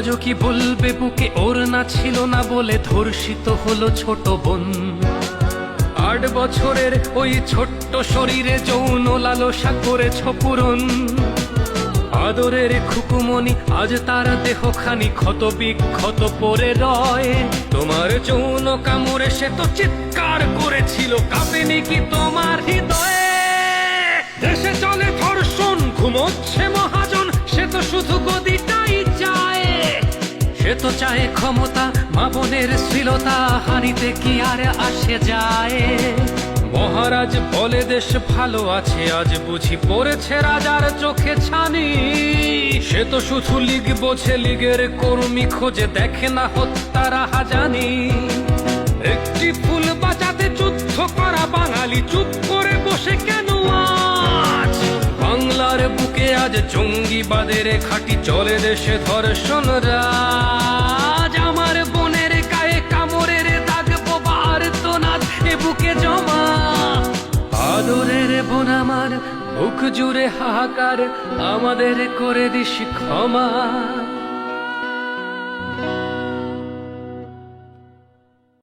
আজও কি বলবে বুকে? ওর না ছিল না বলে ধর্ষিত হলো ছোট বোন। আট বছরের ওই ছোট্ট শরীরে যৌন লালসা করেছ পূরণ। আদরের খুকুমনি আজ তার দেহখানি ক্ষত বিক্ষত পরে রয়। তোমার যৌন কামড়ে সে তো চিৎকার করেছিল, কাঁপেনি কি তোমার হৃদয়ে? দেশে চলে ধর্ষণ, ঘুমোচ্ছে সে চায় ক্ষমতা, মা বোনের শ্লীলতা কি আর আসে যায়? মহারাজ বলে দেশ ভালো আছে, আজ বুঝি পড়েছে রাজার চোখে ছানি। সে তো শুধু লিগ বোঝে, লিগের কর্মী খোঁজে দেখে না হত্যারা হাজানি। একটি ফুল বাঁচাতে যুদ্ধ করা বাঙালি চুপ করে বসে কেন আজ জঙ্গিবাদের খাটি চলে দেশে ধর্ষণ রাজ। আমার বোনের গায়ে কামড়ের দাগ বোবার তো নাচ এ বুকে জমা। আদরের বোন আমার বুক জুড়ে হাহাকার, আমাদের করে দিস ক্ষমা।